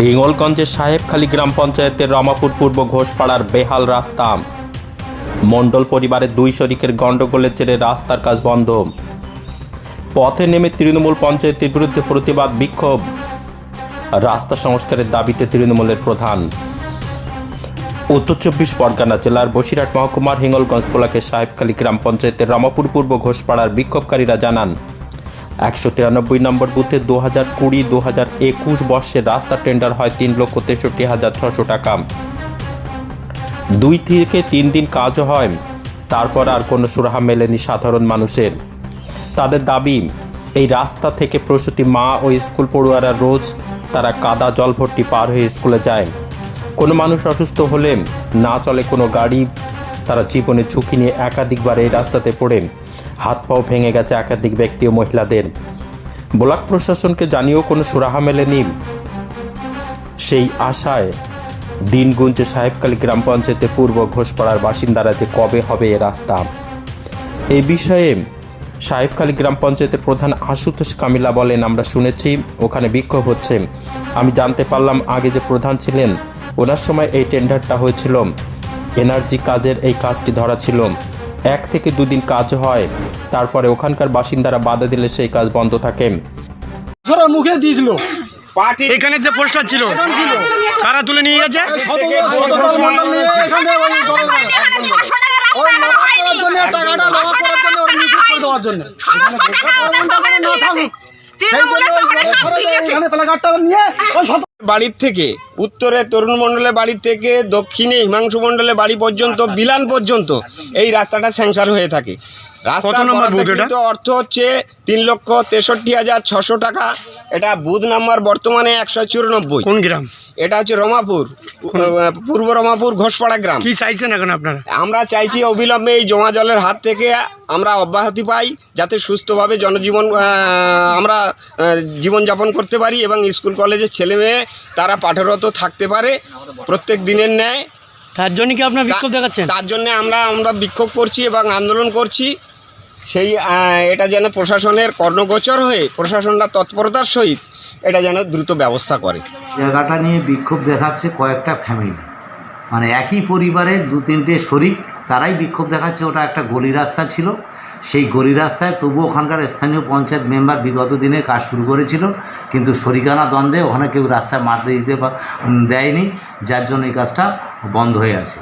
হিঙ্গলগঞ্জের সাহেবখালী গ্রাম পঞ্চায়েতের রমাপুর পূর্ব ঘোষপাড়ার বেহাল রাস্তা। মণ্ডল পরিবারের দুই শরিকের গণ্ডগোলের জেরে রাস্তার কাজ বন্ধ। পথে নেমে তৃণমূল পঞ্চায়েতের বিরুদ্ধে প্রতিবাদ বিক্ষোভ। রাস্তা সংস্কারের দাবিতে তৃণমূলের প্রধান। উত্তর চব্বিশ পরগনা জেলার বসিরহাট মহকুমার হিঙ্গলগঞ্জ ব্লকের সাহেবখালী গ্রাম পঞ্চায়েতের রমাপুর পূর্ব ঘোষপাড়ার বিক্ষোভকারীরা জানান একশো তিরানব্বই নম্বর বুথে দু হাজার কুড়ি, দু হাজার একুশ বর্ষে রাস্তা টেন্ডার হয় তিন লক্ষ তেষট্টি হাজার ছশো টাকা। দুই থেকে তিন দিন কাজও হয়, তারপর আর কোনো সুরাহা মেলেনি সাধারণ মানুষের। তাদের দাবি, এই রাস্তা থেকে প্রসূতি মা ও স্কুল পড়ুয়ারা রোজ তারা কাদা জল ভর্তি পার হয়ে স্কুলে যায়। কোনো মানুষ অসুস্থ হলে না চলে কোনো গাড়ি, তারা জীবনে ঝুঁকি নিয়ে একাধিকবার এই রাস্তাতে পড়ে হাত পাও ভেঙে গেছে একাধিক ব্যক্তি ও মহিলাদের। ব্লক প্রশাসনকে জানিয়েও কোনো সুরাহা মেলেনি। সেই আশায় দিন গুনছে সাহেবকালী গ্রাম পঞ্চায়েতের পূর্ব ঘোষপাড়ার বাসিন্দারা যে কবে হবে এ রাস্তা। এই বিষয়ে সাহেবখালী গ্রাম পঞ্চায়েতের প্রধান আশুতোষ কামিলা বলেন, আমরা শুনেছি, ওখানে বিক্ষোভ হচ্ছে। আমি জানতে পারলাম আগে যে প্রধান ছিলেন, ওনার সময় এই টেন্ডারটা হয়েছিল। এনার্জি কাজের এই কাজটি ধরা ছিল। এক থেকে দুদিন কাজ হয়। তারপরে ওখানকার বাসিন্দারা বাধা দিলে সেই কাজ বন্ধ থাকে। মুখে দিয়েছিল। এখানে যে পোস্টার ছিল তারা তুলে নিয়ে গেছে? টাকাটা দেওয়ার জন্য না থাকুক বাড়ির থেকে উত্তরে তরুণ মণ্ডলের বাড়ি থেকে দক্ষিণে হিমাংশু মণ্ডলের বাড়ি পর্যন্ত বিলান পর্যন্ত এই রাস্তাটা স্যাংসার হয়ে থাকে। রাস্তার নম্বর বুথ এটা? বরাদ্দকৃত অর্থ হচ্ছে তিন লক্ষ তেষট্টি হাজার ছশো টাকা। এটা বুথ নাম্বার বর্তমানে একশো চুরানব্বই। কোন গ্রাম? এটা হচ্ছে রমাপুর পূর্ব রমাপুর ঘোষপাড়া গ্রাম। কি চাইছেন এখন আপনারা? আমরা চাইছি অবিলম্বে এই জমা জলের হাত থেকে আমরা অব্যাহতি পাই যাতে সুস্থভাবে জনজীবন আমরা জীবনযাপন করতে পারি এবং স্কুল কলেজের ছেলে মেয়ে তারা পাঠরত থাকতে পারে প্রত্যেক দিনের ন্যায়। তার জন্য কি আপনার বিক্ষোভ দেখাচ্ছেন? তার জন্য আমরা আমরা বিক্ষোভ করছি এবং আন্দোলন করছি। সেই এটা যেন প্রশাসনের কর্ণগোচর হয়ে প্রশাসনরা তৎপরতার সহিত এটা যেন দ্রুত ব্যবস্থা করে। জায়গাটা নিয়ে বিক্ষোভ দেখাচ্ছে কয়েকটা ফ্যামিলি মানে একই পরিবারের দু তিনটে শরিক, তারাই বিক্ষোভ দেখাচ্ছে। ওটা একটা গলি রাস্তা ছিল। সেই গলি রাস্তায় তবু ওখানকার স্থানীয় পঞ্চায়েত মেম্বার বিগত দিনে কাজ শুরু করেছিল। কিন্তু শরিকানা দ্বন্দ্বে ওখানে কেউ রাস্তায় মারতে দিতে দেয়নি। যার জন্য এই কাজটা বন্ধ হয়ে আছে।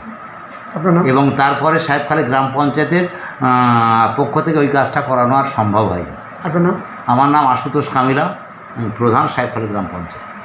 এবং তারপরে সাহেবখালী গ্রাম পঞ্চায়েতের পক্ষ থেকে ওই কাজটা করানো আর সম্ভব হয় আপনার নাম? আমার নাম আশুতোষ কামিলা প্রধান সাহেবখালী গ্রাম পঞ্চায়েত।